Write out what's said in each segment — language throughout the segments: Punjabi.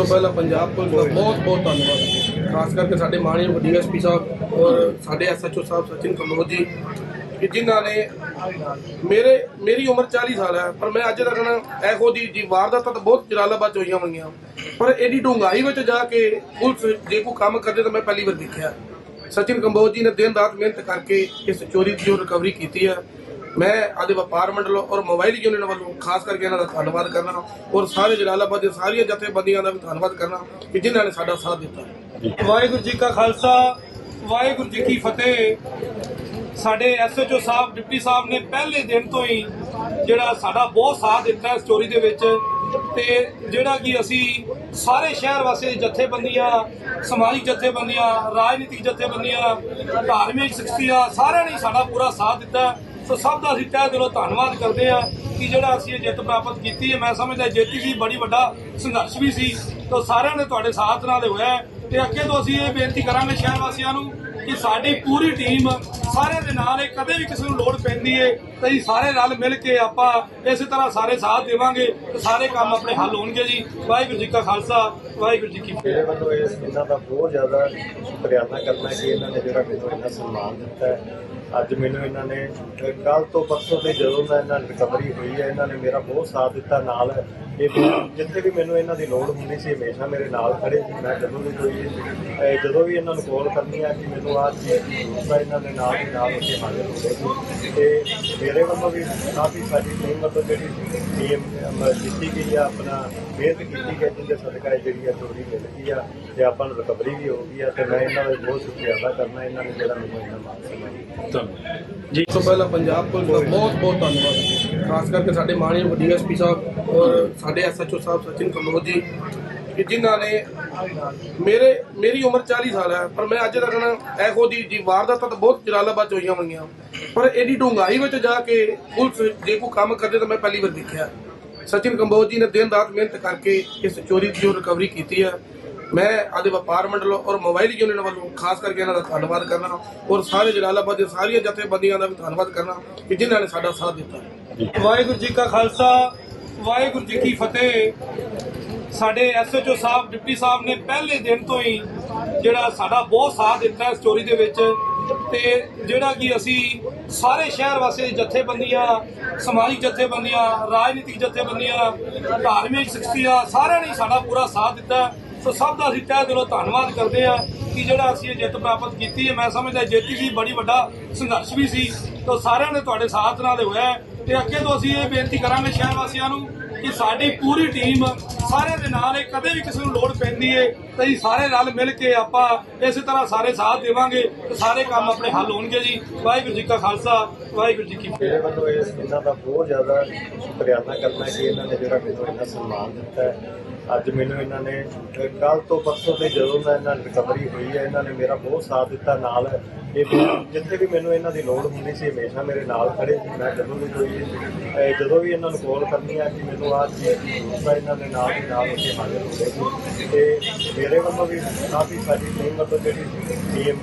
ਤੋਂ ਪਹਿਲਾਂ ਪੰਜਾਬ ਪੁਲਿਸ ਦਾ ਬਹੁਤ ਬਹੁਤ ਧੰਨਵਾਦ। ਖਾਸ ਕਰਕੇ ਸਾਡੇ ਮਾਨਯੋਗ ਡੀਐਸਪੀ ਸਾਹਿਬ ਔਰ ਸਾਡੇ ਐਸਐਚਓ ਸਾਹਿਬ ਸਚਿਨ ਕੰਬੋਜ ਜੀ, ਕਿ ਜਿਨ੍ਹਾਂ ਨੇ ਮੇਰੇ, ਮੇਰੀ ਉਮਰ 40 ਸਾਲ ਹੈ, ਪਰ ਮੈਂ ਅੱਜ ਤੱਕ ਇਹੋ ਜੀ ਜੀ ਵਾਰਦਾਤਾਂ ਤਾਂ ਬਹੁਤ ਜਲਾਲਾਬਾਦ ਹੋਈਆਂ ਹੋਈਆਂ। ਪਰ ਇਹਦੀ ਡੂੰਘਾਈ ਵਿੱਚ ਜਾ ਕੇ ਪੁਲਿਸ ਜੇ ਕੋਈ ਕੰਮ ਕਰਦੇ ਤਾਂ ਮੈਂ ਪਹਿਲੀ ਵਾਰ ਦੇਖਿਆ। ਸਚਿਨ ਕੰਬੋਜ ਜੀ ਨੇ ਦਿਨ ਰਾਤ ਮਿਹਨਤ ਕਰਕੇ ਇਸ ਚੋਰੀ ਦੀ ਜੋ ਰਿਕਵਰੀ ਕੀਤੀ ਹੈ ਮੈਂ ਆਦੇ ਵਪਾਰ ਮੰਡਲ ਔਰ ਮੋਬਾਈਲ ਯੂਨੀਅਨ ਵੱਲੋਂ ਖਾਸ ਕਰਕੇ ਇਹਨਾਂ ਦਾ ਧੰਨਵਾਦ ਕਰਨਾ ਔਰ ਸਾਰੇ ਜਲਾਲਾਬਾਦ ਦੇ ਸਾਰੀਆਂ ਜਥੇਬੰਦੀਆਂ ਦਾ ਵੀ ਧੰਨਵਾਦ ਕਰਨਾ ਕਿ ਜਿਨ੍ਹਾਂ ਨੇ ਸਾਡਾ ਸਾਥ ਦਿੱਤਾ। ਵਾਹਿਗੁਰੂ ਜੀ ਕਾ ਖਾਲਸਾ, ਵਾਹਿਗੁਰੂ ਜੀ ਕੀ ਫਤਿਹ। ਸਾਡੇ ਐਸਐਚਓ ਸਾਹਿਬ, ਡਿਪਟੀ ਸਾਹਿਬ ਨੇ ਪਹਿਲੇ ਦਿਨ ਤੋਂ ਹੀ ਜਿਹੜਾ ਸਾਡਾ ਬਹੁਤ ਸਾਥ ਦਿੱਤਾ ਇਸ ਚੋਰੀ ਦੇ ਵਿੱਚ ਤੇ ਜਿਹੜਾ ਕਿ ਅਸੀਂ ਸਾਰੇ ਸ਼ਹਿਰ ਵਾਸੀ ਜਥੇਬੰਦੀਆਂ, ਸਮਾਜਿਕ ਜਥੇਬੰਦੀਆਂ, ਰਾਜਨੀਤਿਕ ਜਥੇਬੰਦੀਆਂ, ਧਾਰਮਿਕ ਸ਼ਖਸੀਅਤਾਂ ਸਾਰਿਆਂ ਨੇ ਸਾਡਾ ਪੂਰਾ ਸਾਥ ਦਿੱਤਾ। ਸੋ ਸਭ ਦਾ ਅਸੀਂ ਤਹਿ ਦਿਲੋਂ ਧੰਨਵਾਦ ਕਰਦੇ ਹਾਂ ਕਿ ਜਿਹੜਾ ਅਸੀਂ ਇਹ ਜਿੱਤ ਪ੍ਰਾਪਤ ਕੀਤੀ ਹੈ। ਮੈਂ ਸਮਝਦਾ ਜਿੱਤ ਸੀ ਬੜੀ ਵੱਡਾ ਸੰਘਰਸ਼ ਵੀ ਸੀ, ਤਾਂ ਸਾਰਿਆਂ ਨੇ ਤੁਹਾਡੇ ਸਾਥ ਨਾਲ ਹੋਇਆ ਹੈ। ਤੇ ਅੱਗੇ ਤੋਂ ਅਸੀਂ ਇਹ ਬੇਨਤੀ ਕਰਾਂਗੇ ਸ਼ਹਿਰ ਵਾਸੀਆਂ ਨੂੰ ਕਿ ਸਾਡੀ ਪੂਰੀ ਟੀਮ ਸਾਰਿਆਂ ਦੇ ਨਾਲ ਹੈ ਕਦੇ ਵੀ ਕਿਸੇ ਨੂੰ ਲੋੜ ਪੈਂਦੀ ਹੈ, ਤਾਂ ਅਸੀਂ ਸਾਰੇ ਰਲ ਮਿਲ ਕੇ ਆਪਾਂ ਇਸੇ ਤਰ੍ਹਾਂ ਸਾਰੇ ਸਾਥ ਦੇਵਾਂਗੇ, ਤੇ ਸਾਰੇ ਕੰਮ ਆਪਣੇ ਹੱਲ ਹੋਣਗੇ ਜੀ। ਵਾਹਿਗੁਰੂ ਜੀ ਕਾ ਖਾਲਸਾ, ਵਾਹਿਗੁਰੂ ਜੀ ਕੀ ਫਤਿਹ। ਮੇਰੇ ਵੱਲੋਂ ਇਸ ਇਹਨਾਂ ਦਾ ਬਹੁਤ ਜ਼ਿਆਦਾ ਸ਼ੁਕਰੀਆਨਾ ਕਰਨਾ ਕਿ ਇਹਨਾਂ ਨੇ ਜਿਹੜਾ ਮੈਨੂੰ ਇੰਨਾ ਸਨਮਾਨ ਦਿੱਤਾ ਅੱਜ ਮੈਨੂੰ ਇਹਨਾਂ ਨੇ ਕੱਲ ਤੋਂ ਪਰਸੋਂ ਤੇ ਜਦੋਂ ਮੈਂ ਇਹਨਾਂ ਰਿਕਵਰੀ ਹੋਈ ਹੈ, ਇਹਨਾਂ ਨੇ ਮੇਰਾ ਬਹੁਤ ਸਾਥ ਦਿੱਤਾ, ਨਾਲ ਇਹ ਜਿੱਥੇ ਵੀ ਮੈਨੂੰ ਇਹਨਾਂ ਦੀ ਲੋੜ ਹੁੰਦੀ ਸੀ, ਹਮੇਸ਼ਾ ਮੇਰੇ ਨਾਲ ਖੜੇ ਸੀ। ਮੈਂ ਜਦੋਂ ਵੀ ਕੋਈ, ਅਹ, ਜਦੋਂ ਵੀ ਇਹਨਾਂ ਨੂੰ ਕਾਲ ਕਰਨੀ ਆ ਕਿ ਮੈਨੂੰ ਆਹ ਚੀਜ਼ ਦੀ ਜ਼ਰੂਰਤ ਹੈ ਇਹਨਾਂ ਦੇ ਨਾਲ ਹੀ ਨਾਲ ਉੱਥੇ ਹਾਜ਼ਰ ਹੁੰਦੇ ਸੀ। ਤੇ ਮੇਰੇ ਵੱਲੋਂ ਵੀ ਕਾਫੀ ਸਾਡੀ ਟੀਮ ਵੱਲੋਂ ਜਿਹੜੀ ਟੀਮ ਕੀਤੀ ਗਈ ਆ, ਆਪਣਾ ਮਿਹਨਤ ਕੀਤੀ ਗਈ ਜਿਹਦੇ ਸਦਕਾ ਇਹ ਜਿਹੜੀ ਆ ਚੋਰੀ ਮਿਲ ਗਈ ਆ ਤੇ ਆਪਾਂ ਨੂੰ ਰਿਕਵਰੀ ਵੀ ਹੋ ਗਈ ਆ ਤੇ ਮੈਂ ਇਹਨਾਂ ਦਾ ਬਹੁਤ ਸ਼ੁਕਰੀਆ ਅਦਾ ਕਰਨਾ, ਇਹਨਾਂ ਨੇ ਜਿਹੜਾ ਮੈਨੂੰ ਇਹਨਾਂ ਮਾਨ ਸਨਮਾਨ ਜੀ ਤੋਂ ਪਹਿਲਾਂ ਪੰਜਾਬ ਪੁਲਿਸ ਦਾ ਬਹੁਤ ਬਹੁਤ ਧੰਨਵਾਦ। ਖਾਸ ਕਰਕੇ ਸਾਡੇ ਮਾਨਯੋਗ ਡੀਐਸਪੀ ਸਾਹਿਬ ਔਰ ਸਾਡੇ ਸਾਡੇ ਐਸਐਚਓ ਸਾਹਿਬ ਸਚਿਨ ਕੰਬੋਜ ਜੀ ਕਿ ਜਿਨ੍ਹਾਂ ਨੇ ਮੇਰੇ, ਮੇਰੀ ਉਮਰ 40 ਸਾਲ ਹੈ, ਪਰ ਮੈਂ ਅੱਜ ਤੱਕ ਨਾ ਇਹੋ ਜੀ ਜੀ ਵਾਰਦਾਤਾਂ ਤਾਂ ਬਹੁਤ ਜਲਾਲਾਬਾਦ 'ਚ ਹੋਈਆਂ ਹੋਈਆਂ। ਪਰ ਐਡੀ ਡੂੰਘਾਈ ਵਿੱਚ ਜਾ ਕੇ ਪੁਲਿਸ ਜੇ ਕੋਈ ਕੰਮ ਕਰਦੇ ਤਾਂ ਮੈਂ ਪਹਿਲੀ ਵਾਰ ਦੇਖਿਆ। ਸਚਿਨ ਕੰਬੋਜ ਜੀ ਨੇ ਦਿਨ ਰਾਤ ਮਿਹਨਤ ਕਰਕੇ ਇਸ ਚੋਰੀ ਦੀ ਜੋ ਰਿਕਵਰੀ ਕੀਤੀ ਹੈ, ਮੈਂ ਆਦੇ ਵਪਾਰ ਮੰਡਲ ਔਰ ਮੋਬਾਈਲ ਯੂਨੀਅਨ ਵੱਲੋਂ ਖਾਸ ਕਰਕੇ ਇਹਨਾਂ ਦਾ ਧੰਨਵਾਦ ਕਰਨਾ ਔਰ ਸਾਰੇ ਜਲਾਲਾਬਾਦ ਦੇ ਸਾਰੀਆਂ ਜਥੇਬੰਦੀਆਂ ਦਾ ਵੀ ਧੰਨਵਾਦ ਕਰਨਾ ਕਿ ਜਿਨ੍ਹਾਂ ਨੇ ਸਾਡਾ ਸਾਥ ਦਿੱਤਾ। ਵਾਹਿਗੁਰੂ ਜੀ ਕਾ ਖਾਲਸਾ ਵਾਹਿਗੁਰੂ ਜੀ ਕੀ ਫਤਿਹ। ਸਾਡੇ ਐਸਐਚਓ ਸਾਹਿਬ, ਡਿਪਟੀ ਸਾਹਿਬ ਨੇ ਪਹਿਲੇ ਦਿਨ ਤੋਂ ਹੀ ਜਿਹੜਾ ਸਾਡਾ ਬਹੁਤ ਸਾਥ ਦਿੱਤਾ ਇਸ ਚੋਰੀ ਦੇ ਵਿੱਚ ਤੇ ਜਿਹੜਾ ਕਿ ਅਸੀਂ ਸਾਰੇ ਸ਼ਹਿਰ ਵਾਸੀ ਜਥੇਬੰਦੀਆਂ, ਸਮਾਜਿਕ ਜਥੇਬੰਦੀਆਂ, ਰਾਜਨੀਤਿਕ ਜਥੇਬੰਦੀਆਂ, ਧਾਰਮਿਕ ਸ਼ਖਸੀਅਤਾਂ ਸਾਰਿਆਂ ਨੇ ਸਾਡਾ ਪੂਰਾ ਸਾਥ ਦਿੱਤਾ। ਸੋ ਸਭ ਦਾ ਅਸੀਂ ਤਹਿ ਦਿਲੋਂ ਧੰਨਵਾਦ ਕਰਦੇ ਹਾਂ ਕਿ ਜਿਹੜਾ ਅਸੀਂ ਇਹ ਜਿੱਤ ਪ੍ਰਾਪਤ ਕੀਤੀ ਹੈ। ਮੈਂ ਸਮਝਦਾ ਜਿੱਤ ਸੀ ਬੜੀ ਵੱਡਾ ਸੰਘਰਸ਼ ਵੀ ਸੀ, ਤਾਂ ਸਾਰਿਆਂ ਨੇ ਤੁਹਾਡੇ ਸਾਥ ਨਾਲ ਹੋਇਆ ਤੇ ਅੱਗੇ ਤੋਂ ਅਸੀਂ ਇਹ ਬੇਨਤੀ ਕਰਾਂਗੇ ਸ਼ਹਿਰ ਵਾਸੀਆਂ ਨੂੰ ਕਿ ਸਾਡੀ ਪੂਰੀ ਟੀਮ ਸਾਰਿਆਂ ਦੇ ਨਾਲ ਹੈ ਕਦੇ ਵੀ ਕਿਸੇ ਨੂੰ ਲੋੜ ਪੈਂਦੀ ਹੈ ਤਾਂ ਅਸੀਂ ਸਾਰੇ ਰਲ ਮਿਲ ਕੇ ਆਪਾਂ ਇਸੇ ਤਰ੍ਹਾਂ ਸਾਰੇ ਸਾਥ ਦੇਵਾਂਗੇ ਤੇ ਸਾਰੇ ਕੰਮ ਆਪਣੇ ਹੱਲ ਹੋਣਗੇ ਜੀ। ਵਾਹਿਗੁਰੂ ਜੀ ਕਾ ਖਾਲਸਾ, ਵਾਹਿਗੁਰੂ ਜੀ ਕੀ ਫਤਿਹ। ਮੇਰੇ ਵੱਲੋਂ ਇਸ ਇਹਨਾਂ ਦਾ ਬਹੁਤ ਜ਼ਿਆਦਾ ਸ਼ੁਕਰੀਆਨਾ ਕਰਨਾ ਕਿ ਇਹਨਾਂ ਨੇ ਜਿਹੜਾ ਮੈਨੂੰ ਇੰਨਾ ਸਨਮਾਨ ਦਿੱਤਾ ਹੈ। ਅੱਜ ਮੈਨੂੰ ਇਹਨਾਂ ਨੇ ਕੱਲ ਤੋਂ ਪਰਸੋਂ ਤੇ ਜਦੋਂ ਦਾ ਇਹਨਾਂ ਰਿਕਵਰੀ ਹੋਈ ਹੈ, ਇਹਨਾਂ ਨੇ ਮੇਰਾ ਬਹੁਤ ਸਾਥ ਦਿੱਤਾ ਨਾਲ ਇਹ ਜਿੱਥੇ ਵੀ ਮੈਨੂੰ ਇਹਨਾਂ ਦੀ ਲੋੜ ਹੁੰਦੀ ਸੀ, ਹਮੇਸ਼ਾ ਮੇਰੇ ਨਾਲ ਖੜੇ ਸੀ। ਮੈਂ ਜਦੋਂ ਵੀ ਕੋਈ ਅਹ ਜਦੋਂ ਵੀ ਇਹਨਾਂ ਨੂੰ ਕਾਲ ਕਰਨੀ ਆ, ਕਿ ਮੈਨੂੰ ਆਹ ਚੀਜ਼ ਦੀ ਜ਼ਰੂਰਤ ਹੈ ਇਹਨਾਂ ਦੇ ਨਾਲ ਦੀ ਨਾਲ ਉੱਥੇ ਹਾਜ਼ਰ ਹੁੰਦੇ ਸੀ। ਤੇ ਮੇਰੇ ਵੱਲੋਂ ਵੀ ਕਾਫੀ ਸਾਡੀ ਟੀਮ ਵੱਲੋਂ ਜਿਹੜੀ ਟੀਮ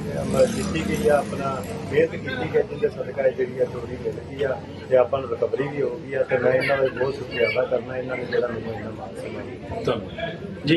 ਕੀਤੀ ਗਈ ਆ, ਆਪਣਾ ਮਿਹਨਤ ਕੀਤੀ ਗਈ ਜਿਹਦੇ ਸਦਕਾ ਇਹ ਜਿਹੜੀ ਆ ਚੋਰੀ ਮਿਲ ਗਈ ਆ, ਤੇ ਆਪਾਂ ਨੂੰ ਰਿਕਵਰੀ ਵੀ ਹੋ ਗਈ ਆ, ਤੇ ਮੈਂ ਇਹਨਾਂ ਦਾ ਬਹੁਤ ਸ਼ੁਕਰੀਆ ਅਦਾ ਕਰਨਾ, ਇਹਨਾਂ ਨੇ ਜਿਹੜਾ ਮੈਨੂੰ ਇਹਨਾਂ ਮਾਨ ਸਨਮਾਨ ਜੀ